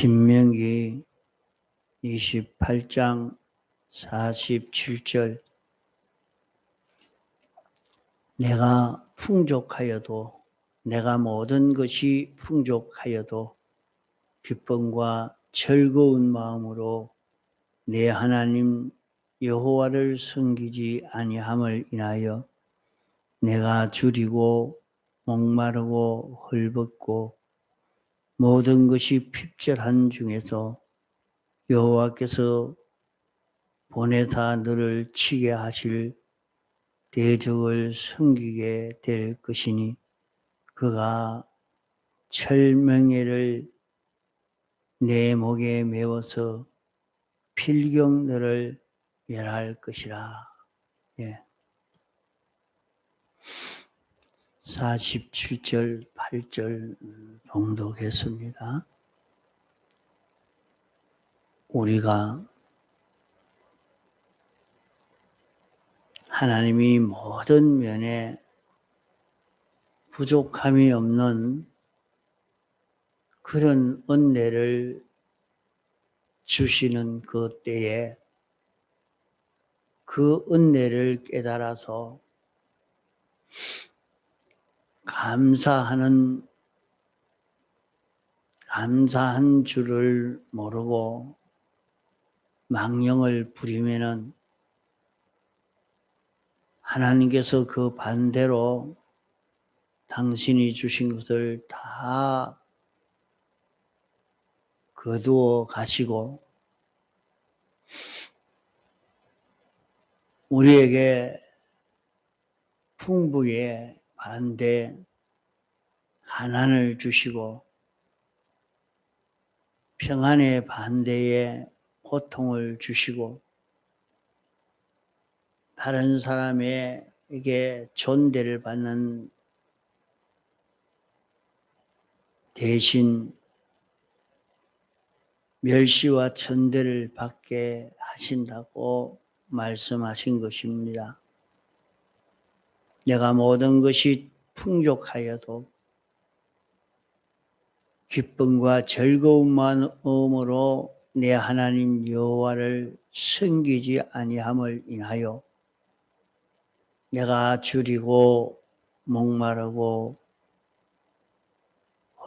신명기 28장 47절. 내가 풍족하여도 내가 모든 것이 풍족하여도 기쁨과 즐거운 마음으로 내 하나님 여호와를 섬기지 아니함을 인하여 내가 줄이고 목마르고 헐벗고 모든 것이 핍절한 중에서 여호와께서 보내사 너를 치게 하실 대적을 섬기게 될 것이니 그가 철명예를 내 목에 메워서 필경 너를 멸할 것이라. 예. 47절, 8절 봉독했습니다. 우리가 하나님이 모든 면에 부족함이 없는 그런 은혜를 주시는 그 때에 그 은혜를 깨달아서 감사하는 감사한 줄을 모르고 망령을 부리면은 하나님께서 그 반대로 당신이 주신 것을 다 거두어 가시고 우리에게 풍부에 반대 가난을 주시고 평안의 반대에 고통을 주시고 다른 사람에게 존대를 받는 대신 멸시와 천대를 받게 하신다고 말씀하신 것입니다. 내가 모든 것이 풍족하여도 기쁨과 즐거운 마음으로 내 하나님 여호와를 섬기지 아니함을 인하여 내가 줄이고 목마르고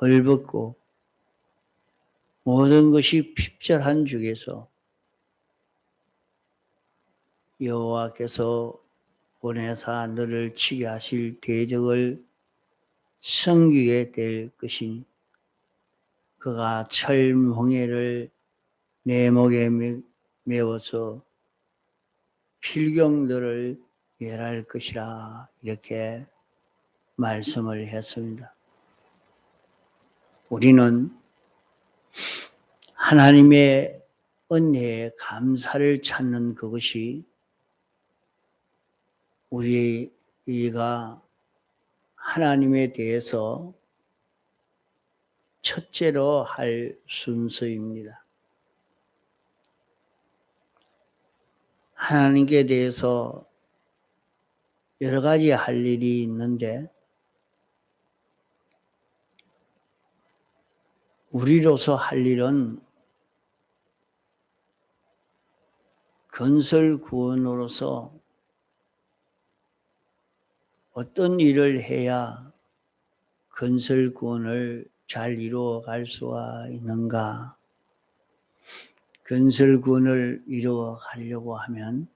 헐벗고 모든 것이 핍절한 중에서 여호와께서 보내사 너를 치게 하실 대적을 섬기게 될 것이니 그가 철몽해를 내 목에 메워서 필경 너를 멸할 것이라 이렇게 말씀을 했습니다. 우리는 하나님의 은혜에 감사를 찾는 그것이 우리가 하나님에 대해서 첫째로 할 순서입니다. 하나님께 대해서 여러 가지 할 일이 있는데 우리로서 할 일은 건설 구원으로서 어떤 일을 해야 건설 구원을 잘 이루어 갈 수가 있는가? 건설 구원을 이루어 가려고 하면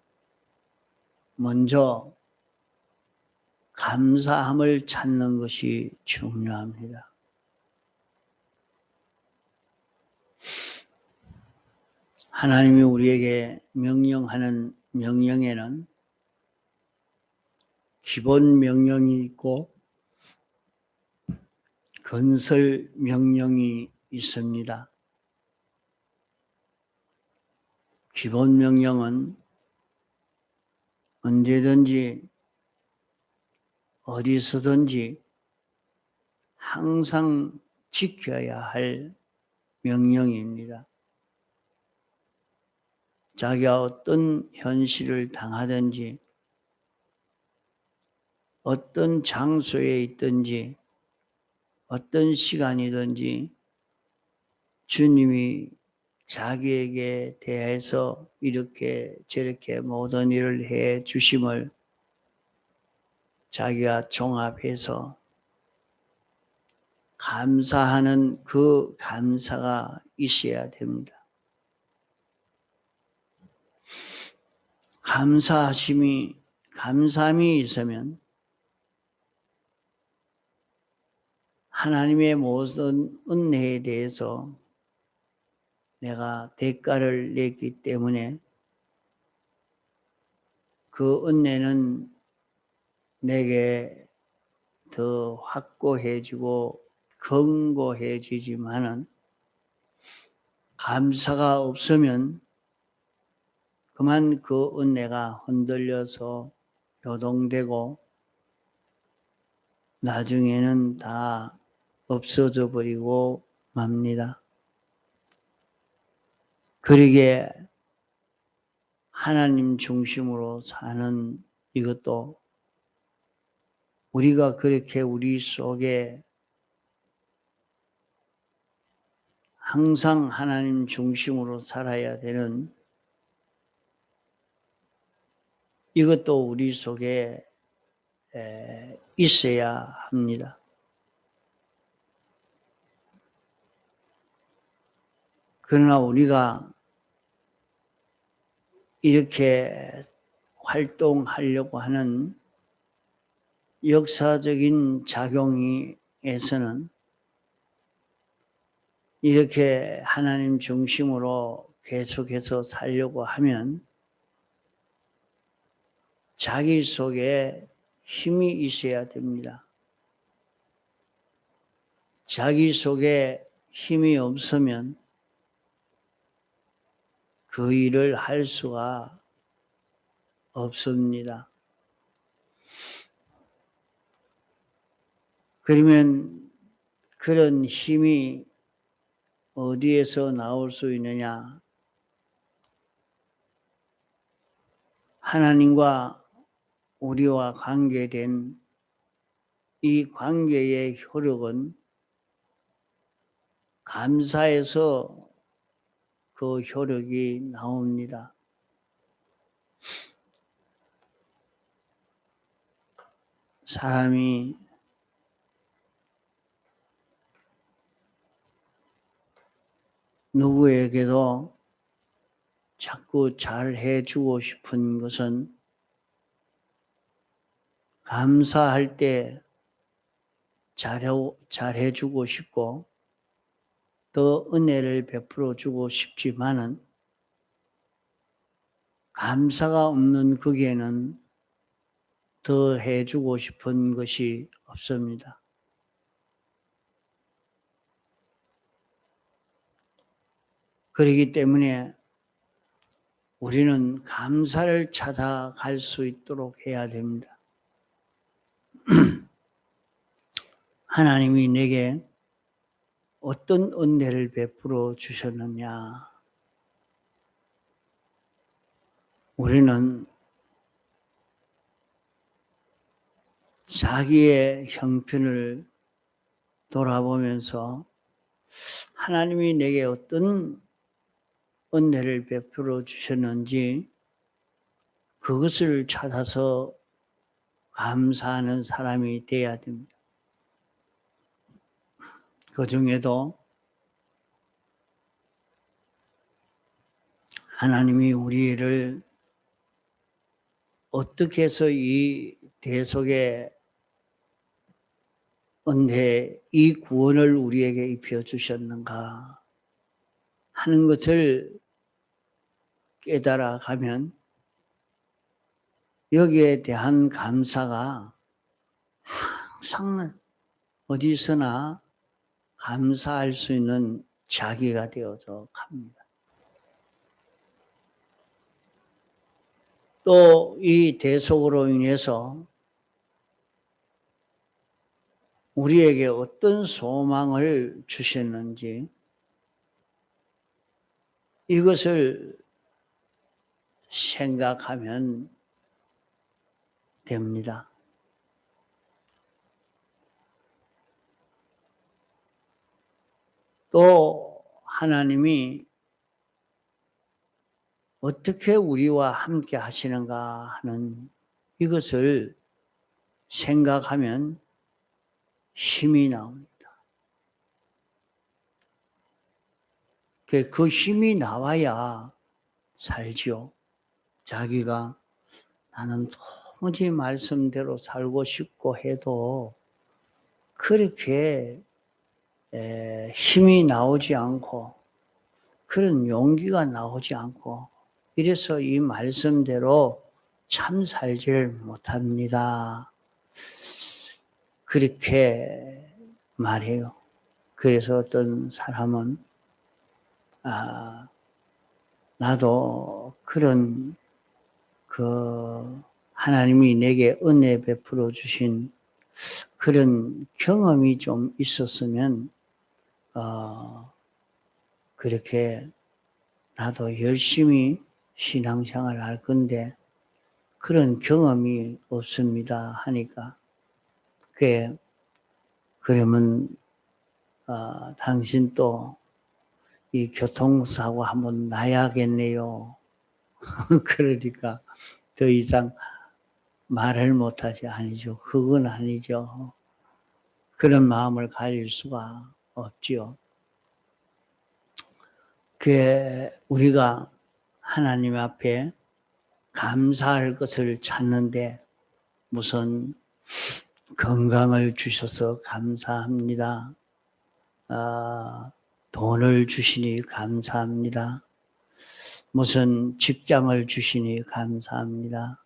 먼저 감사함을 찾는 것이 중요합니다. 하나님이 우리에게 명령하는 명령에는 기본 명령이 있고 건설 명령이 있습니다. 기본 명령은 언제든지 어디서든지 항상 지켜야 할 명령입니다. 자기가 어떤 현실을 당하든지 어떤 장소에 있든지 어떤 시간이든지 주님이 자기에게 대해서 이렇게 저렇게 모든 일을 해 주심을 자기가 종합해서 감사하는 그 감사가 있어야 됩니다. 감사하심이, 감사함이 있으면 하나님의 모든 은혜에 대해서 내가 대가를 냈기 때문에 그 은혜는 내게 더 확고해지고 견고해지지만은 감사가 없으면 그만 그 은혜가 흔들려서 요동되고 나중에는 다 없어져 버리고 맙니다. 그러게 하나님 중심으로 사는 이것도 우리가 그렇게 우리 속에 항상 하나님 중심으로 살아야 되는 이것도 우리 속에 에, 있어야 합니다. 그러나 우리가 이렇게 활동하려고 하는 역사적인 작용에서는 이렇게 하나님 중심으로 계속해서 살려고 하면 자기 속에 힘이 있어야 됩니다. 자기 속에 힘이 없으면 그 일을 할 수가 없습니다. 그러면 그런 힘이 어디에서 나올 수 있느냐? 하나님과 우리와 관계된 이 관계의 효력은 감사에서 그 효력이 나옵니다. 사람이 누구에게도 자꾸 잘 해주고 싶은 것은 감사할 때 잘해, 잘해주고 싶고 더 은혜를 베풀어 주고 싶지만은 감사가 없는 거기에는 더 해주고 싶은 것이 없습니다. 그렇기 때문에 우리는 감사를 찾아갈 수 있도록 해야 됩니다. 하나님이 내게 어떤 은혜를 베풀어 주셨느냐? 우리는 자기의 형편을 돌아보면서 하나님이 내게 어떤 은혜를 베풀어 주셨는지 그것을 찾아서 감사하는 사람이 되어야 됩니다. 그 중에도 하나님이 우리를 어떻게 해서 이 대속의 은혜, 이 구원을 우리에게 입혀 주셨는가 하는 것을 깨달아 가면 여기에 대한 감사가 항상 어디서나 감사할 수 있는 자기가 되어져 갑니다. 또 이 대속으로 인해서 우리에게 어떤 소망을 주셨는지 이것을 생각하면 됩니다. 또 하나님이 어떻게 우리와 함께 하시는가 하는 이것을 생각하면 힘이 나옵니다. 그- 그 힘이 나와야 살지요. 자기가 나는 도무지 말씀대로 살고 싶고 해도 그렇게 에, 힘이 나오지 않고 그런 용기가 나오지 않고 이래서 이 말씀대로 참 살지를 못합니다. 그렇게 말해요. 그래서 어떤 사람은 아, 나도 그런 그 하나님이 내게 은혜 베풀어 주신 그런 경험이 좀 있었으면 어, 그렇게 나도 열심히 신앙생활 할 건데 그런 경험이 없습니다 하니까 그게 그러면 어, 당신 또 이 교통사고 한번 나야겠네요. 그러니까 더 이상 말을 못하지 아니죠. 그건 아니죠. 그런 마음을 가질 수가 없지요. 그 우리가 하나님 앞에 감사할 것을 찾는데 무슨 건강을 주셔서 감사합니다. 아, 돈을 주시니 감사합니다. 무슨 직장을 주시니 감사합니다.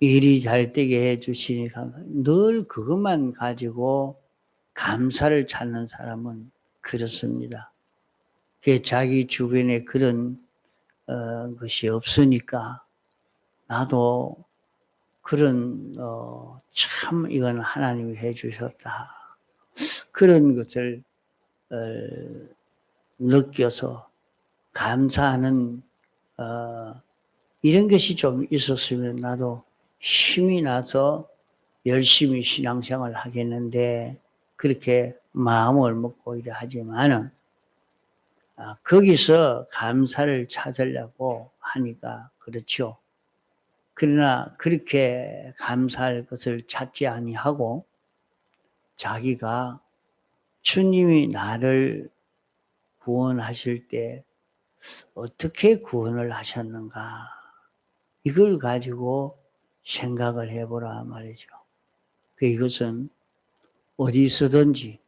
일이 잘 되게 해 주시니 감사합니다. 늘 그것만 가지고 감사를 찾는 사람은 그렇습니다. 그 자기 주변에 그런 어, 것이 없으니까 나도 그런 어, 참 이건 하나님이 해주셨다 그런 것을 어, 느껴서 감사하는 어, 이런 것이 좀 있었으면 나도 힘이 나서 열심히 신앙생활 하겠는데 그렇게 마음을 먹고 이래 하지만은 아, 거기서 감사를 찾으려고 하니까 그렇죠. 그러나 그렇게 감사할 것을 찾지 아니하고 자기가 주님이 나를 구원하실 때 어떻게 구원을 하셨는가 이걸 가지고 생각을 해보라 말이죠. 그 이것은 어디서든지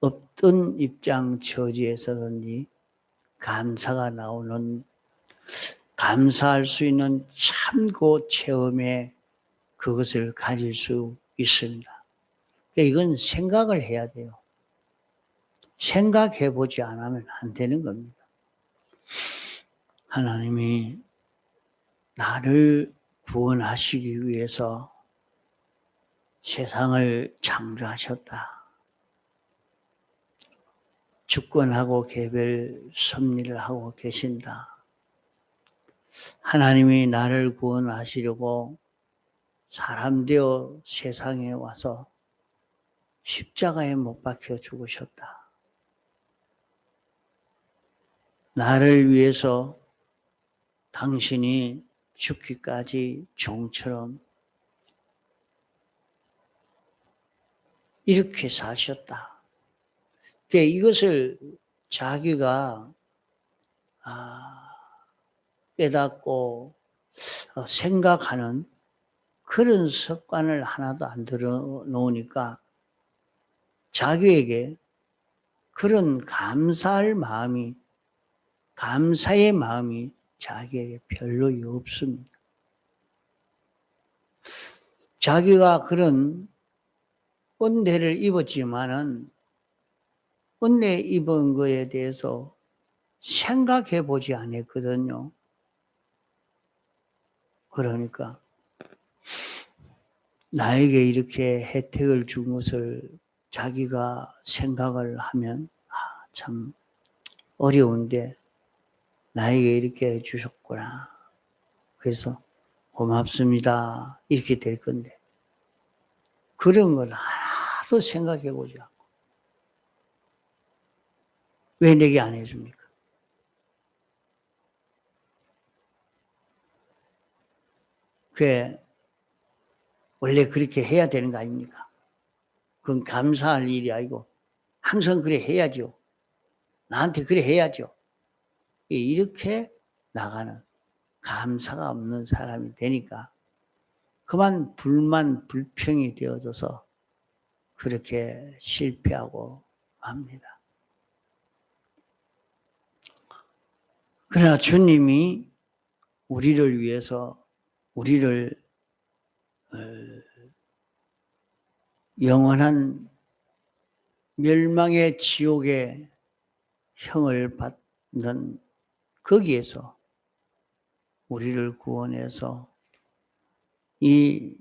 어떤 입장 처지에서든지 감사가 나오는 감사할 수 있는 참고 체험에 그것을 가질 수 있습니다. 이건 생각을 해야 돼요. 생각해 보지 않으면 안 되는 겁니다. 하나님이 나를 구원하시기 위해서 세상을 창조하셨다. 주권하고 개별 섭리를 하고 계신다. 하나님이 나를 구원하시려고 사람 되어 세상에 와서 십자가에 못 박혀 죽으셨다. 나를 위해서 당신이 죽기까지 종처럼 이렇게 사셨다. 그 이것을 자기가 아, 깨닫고 어, 생각하는 그런 습관을 하나도 안 들어 놓으니까 자기에게 그런 감사할 마음이 감사의 마음이 자기에게 별로 없습니다. 자기가 그런 은혜를 입었지만은 은혜 입은 거에 대해서 생각해 보지 않았거든요. 그러니까 나에게 이렇게 혜택을 준 것을 자기가 생각을 하면 아, 참 어려운데 나에게 이렇게 해주셨구나. 그래서 고맙습니다. 이렇게 될 건데 그런 걸 하나도 생각해 보지 않고 왜 내게 안 해줍니까? 그게 원래 그렇게 해야 되는 거 아닙니까? 그건 감사할 일이 아니고 항상 그래 해야죠. 나한테 그래 해야죠. 이렇게 나가는 감사가 없는 사람이 되니까 그만 불만 불평이 되어져서 그렇게 실패하고 합니다. 그러나 주님이 우리를 위해서 우리를 어, 영원한 멸망의 지옥의 형을 받는 거기에서 우리를 구원해서 이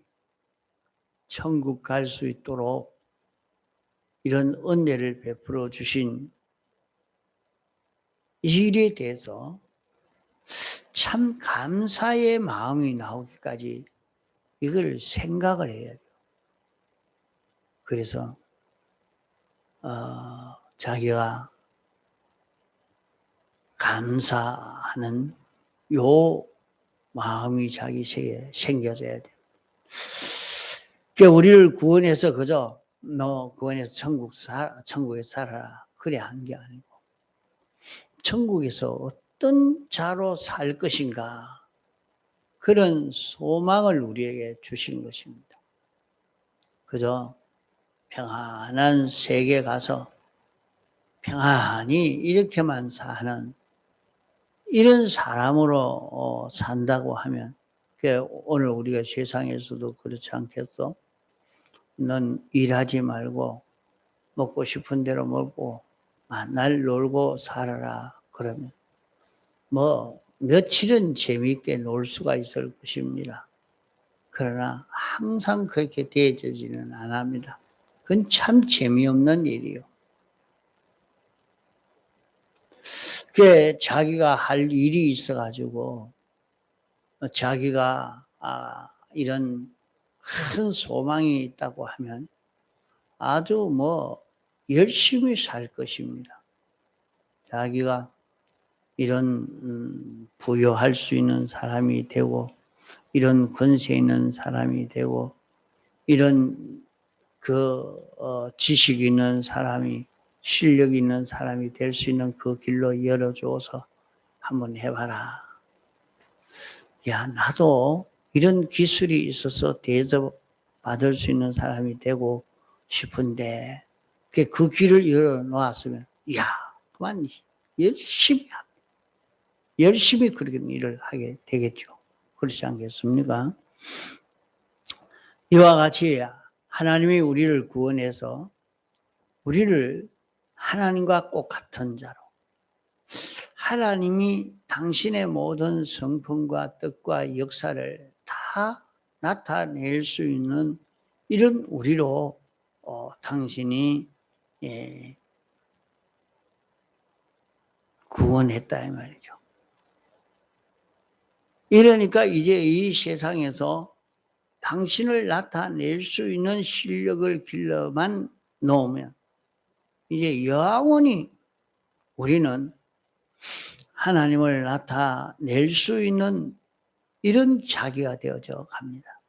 천국 갈 수 있도록 이런 은혜를 베풀어 주신 이 일에 대해서 참 감사의 마음이 나오기까지 이걸 생각을 해야 돼요. 그래서 어, 자기가 감사하는 요 마음이 자기 세에 생겨져야 돼. 그 우리를 구원해서 그저 너 구원해서 천국 살 천국에 살아라. 그래 한 게 아니고. 천국에서 어떤 자로 살 것인가. 그런 소망을 우리에게 주신 것입니다. 그저 평안한 세계 가서 평안히 이렇게만 사는 이런 사람으로 어, 산다고 하면 오늘 우리가 세상에서도 그렇지 않겠어? 넌 일하지 말고 먹고 싶은 대로 먹고 날 놀고 살아라 그러면 뭐 며칠은 재미있게 놀 수가 있을 것입니다. 그러나 항상 그렇게 되어지지는 않합니다. 그건 참 재미없는 일이요. 그 자기가 할 일이 있어가지고 자기가 아, 이런 큰 소망이 있다고 하면 아주 뭐 열심히 살 것입니다. 자기가 이런 음, 부여할 수 있는 사람이 되고 이런 권세 있는 사람이 되고 이런 그 어, 지식 있는 사람이 실력 있는 사람이 될 수 있는 그 길로 열어줘서 한번 해봐라. 야, 나도 이런 기술이 있어서 대접 받을 수 있는 사람이 되고 싶은데, 그 길을 열어놓았으면, 야, 그만 열심히 합니다. 열심히 그런 일을 하게 되겠죠. 그렇지 않겠습니까? 이와 같이 하나님이 우리를 구원해서 우리를 하나님과 꼭 같은 자로 하나님이 당신의 모든 성품과 뜻과 역사를 다 나타낼 수 있는 이런 우리로 어, 당신이 예, 구원했다 이 말이죠. 이러니까 이제 이 세상에서 당신을 나타낼 수 있는 실력을 길러만 놓으면 이제 영원히 우리는 하나님을 나타낼 수 있는 이런 자기가 되어져 갑니다.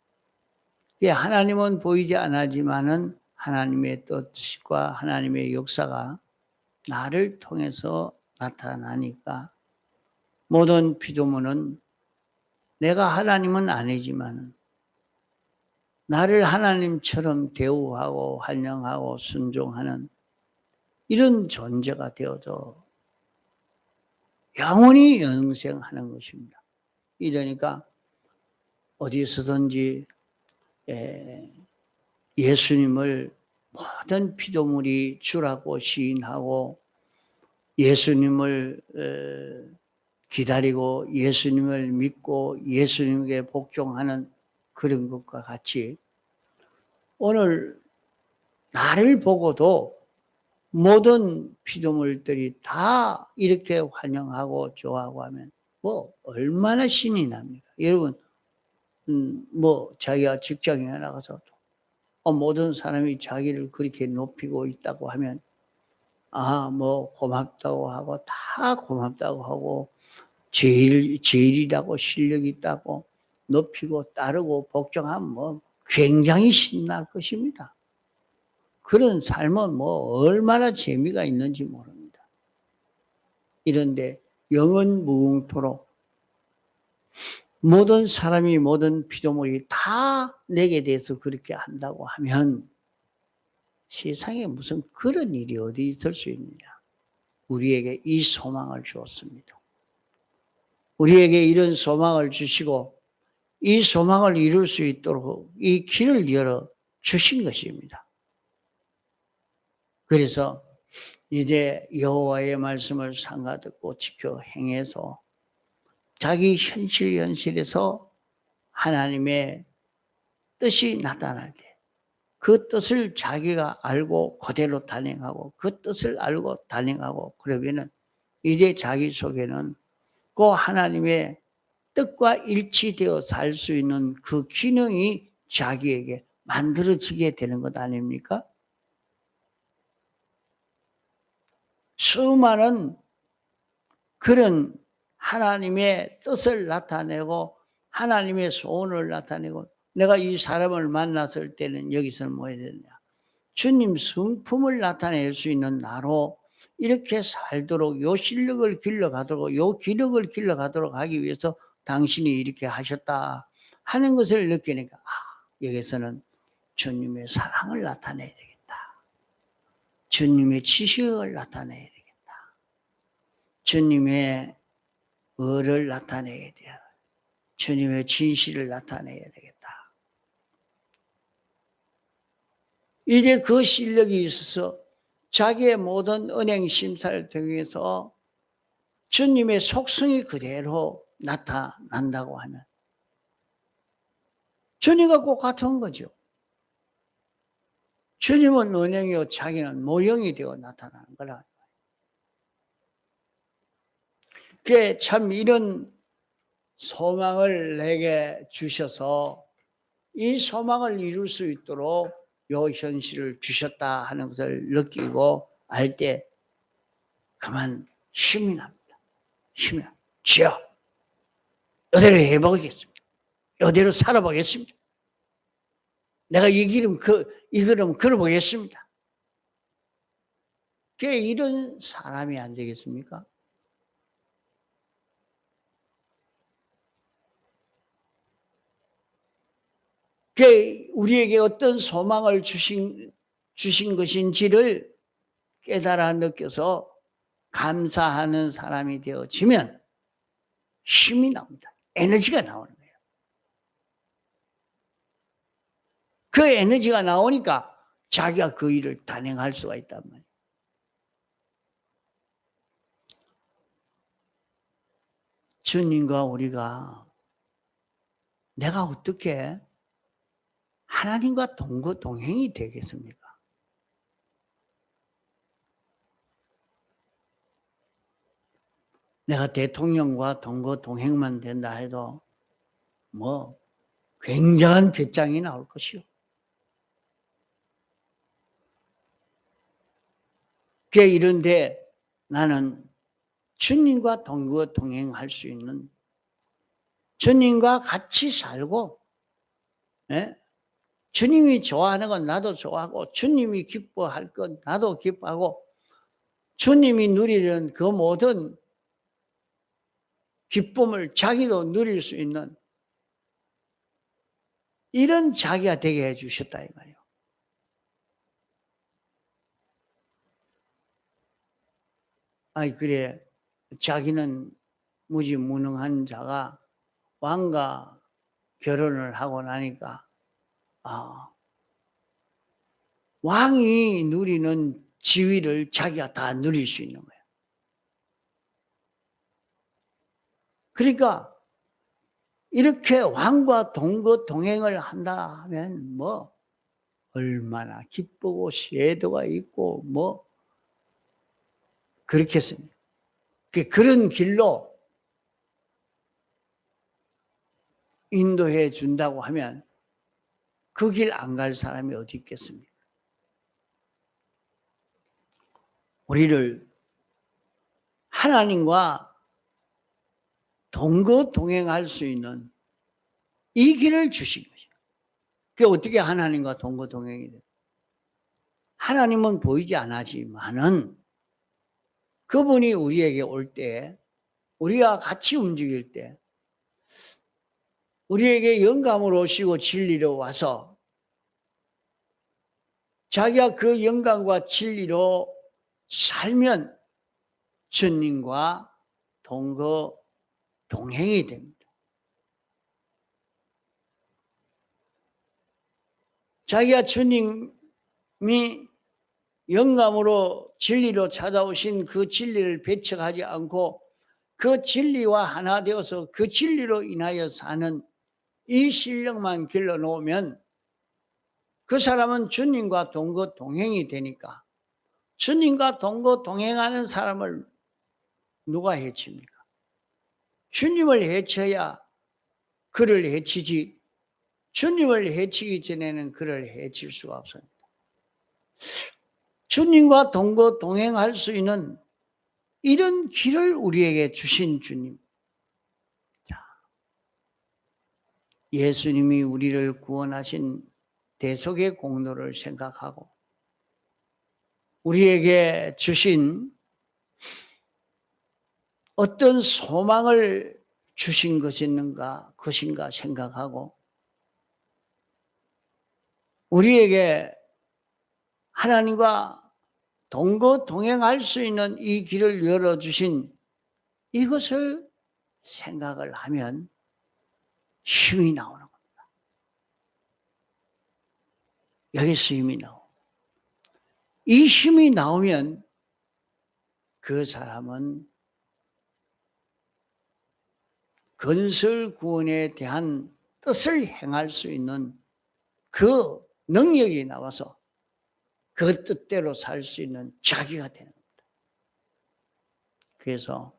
하나님은 보이지 않지만은 하나님의 뜻과 하나님의 역사가 나를 통해서 나타나니까 모든 피조물은 내가 하나님은 아니지만은 나를 하나님처럼 대우하고 환영하고 순종하는 이런 존재가 되어져 영원히 영생하는 것입니다. 이러니까 어디서든지 예수님을 모든 피조물이 주라고 시인하고 예수님을 기다리고 예수님을 믿고 예수님에게 복종하는 그런 것과 같이 오늘 나를 보고도 모든 피조물들이 다 이렇게 환영하고 좋아하고 하면 뭐 얼마나 신이 납니까? 여러분, 음, 뭐 자기가 직장에 나가서 어, 모든 사람이 자기를 그렇게 높이고 있다고 하면 아, 뭐 고맙다고 하고 다 고맙다고 하고 제일 제일이라고 실력 있다고 높이고 따르고 복종하면 뭐 굉장히 신날 것입니다. 그런 삶은 뭐 얼마나 재미가 있는지 모릅니다. 이런데 영원 무궁토록 모든 사람이 모든 피조물이 다 내게 대해서 그렇게 한다고 하면 세상에 무슨 그런 일이 어디 있을 수 있느냐. 우리에게 이 소망을 주었습니다. 우리에게 이런 소망을 주시고 이 소망을 이룰 수 있도록 이 길을 열어 주신 것입니다. 그래서 이제 여호와의 말씀을 상가 듣고 지켜 행해서 자기 현실 현실에서 하나님의 뜻이 나타날 때 그 뜻을 자기가 알고 그대로 단행하고 그 뜻을 알고 단행하고 그러면은 이제 자기 속에는 그 하나님의 뜻과 일치되어 살 수 있는 그 기능이 자기에게 만들어지게 되는 것 아닙니까? 수많은 그런 하나님의 뜻을 나타내고 하나님의 소원을 나타내고 내가 이 사람을 만났을 때는 여기서 뭐 해야 되냐. 주님 성품을 나타낼 수 있는 나로 이렇게 살도록 요 실력을 길러가도록 요 기력을 길러가도록 하기 위해서 당신이 이렇게 하셨다 하는 것을 느끼니까 아, 여기서는 주님의 사랑을 나타내야 되겠다. 주님의 지식을 나타내야 되겠다. 주님의 의를 나타내야 돼요. 주님의 진실을 나타내야 되겠다. 이제 그 실력이 있어서 자기의 모든 은행 심사를 통해서 주님의 속성이 그대로 나타난다고 하면 주님과 꼭 같은 거죠. 주님은 은행이요 자기는 모형이 되어 나타나는 거라. 그게 참 이런 소망을 내게 주셔서 이 소망을 이룰 수 있도록 요 현실을 주셨다 하는 것을 느끼고 알 때 그만 힘이 납니다. 힘이 납니다. 주여, 이대로 해보겠습니다. 이대로 살아보겠습니다. 내가 이 길은 그, 이 걸음 걸어보겠습니다. 그게 이런 사람이 안 되겠습니까? 그 우리에게 어떤 소망을 주신 주신 것인지를 깨달아 느껴서 감사하는 사람이 되어지면 힘이 나옵니다. 에너지가 나오는 거예요. 그 에너지가 나오니까 자기가 그 일을 단행할 수가 있단 말이에요. 주님과 우리가 내가 어떻게 하나님과 동거 동행이 되겠습니까? 내가 대통령과 동거 동행만 된다 해도 뭐 굉장한 배짱이 나올 것이요. 그 이런데 나는 주님과 동거 동행할 수 있는 주님과 같이 살고 예? 주님이 좋아하는 건 나도 좋아하고 주님이 기뻐할 건 나도 기뻐하고 주님이 누리는 그 모든 기쁨을 자기도 누릴 수 있는 이런 자기가 되게 해 주셨다 이 말이에요. 아이 그래 자기는 무지무능한 자가 왕과 결혼을 하고 나니까 아, 왕이 누리는 지위를 자기가 다 누릴 수 있는 거예요. 그러니까 이렇게 왕과 동거 동행을 한다 하면 뭐 얼마나 기쁘고 쇄도가 있고 뭐 그렇겠습니까? 그런 길로 인도해 준다고 하면 그 길 안 갈 사람이 어디 있겠습니까? 우리를 하나님과 동거 동행할 수 있는 이 길을 주신 거죠. 그게 어떻게 하나님과 동거 동행이 돼요? 하나님은 보이지 않지만은 그분이 우리에게 올 때, 우리와 같이 움직일 때, 우리에게 영감으로 오시고 진리로 와서 자기가 그 영감과 진리로 살면 주님과 동거 동행이 됩니다. 자기가 주님이 영감으로 진리로 찾아오신 그 진리를 배척하지 않고 그 진리와 하나 되어서 그 진리로 인하여 사는 이 실력만 길러 놓으면 그 사람은 주님과 동거 동행이 되니까 주님과 동거 동행하는 사람을 누가 해칩니까? 주님을 해쳐야 그를 해치지 주님을 해치기 전에는 그를 해칠 수가 없습니다. 주님과 동거 동행할 수 있는 이런 길을 우리에게 주신 주님. 자, 예수님이 우리를 구원하신 대속의 공로를 생각하고 우리에게 주신 어떤 소망을 주신 것인가, 것인가 생각하고 우리에게 하나님과 동거 동행할 수 있는 이 길을 열어주신 이것을 생각을 하면 힘이 나오는 겁니다. 여기서 힘이 나오. 이 힘이 나오면 그 사람은 건설 구원에 대한 뜻을 행할 수 있는 그 능력이 나와서 그 뜻대로 살 수 있는 자기가 되는 겁니다. 그래서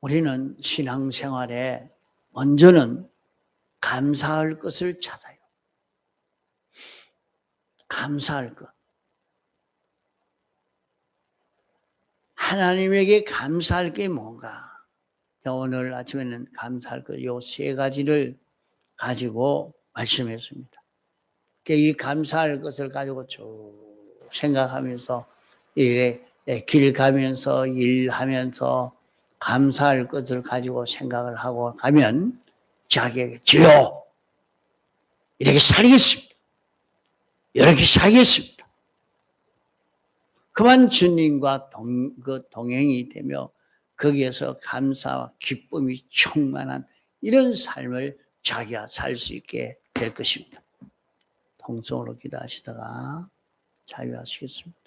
우리는 신앙생활에 먼저는 감사할 것을 찾아요. 감사할 것. 하나님에게 감사할 게 뭔가? 오늘 아침에는 감사할 것, 요 세 가지를 가지고 말씀했습니다. 이 감사할 것을 가지고 쭉 생각하면서 길 가면서 일하면서 감사할 것을 가지고 생각을 하고 가면 자기에게 주여 이렇게 살겠습니다. 이렇게 살겠습니다. 그만 주님과 동, 그 동행이 되며 거기에서 감사와 기쁨이 충만한 이런 삶을 자기가 살 수 있게 될 것입니다. 통성으로 기도하시다가 자유하시겠습니다.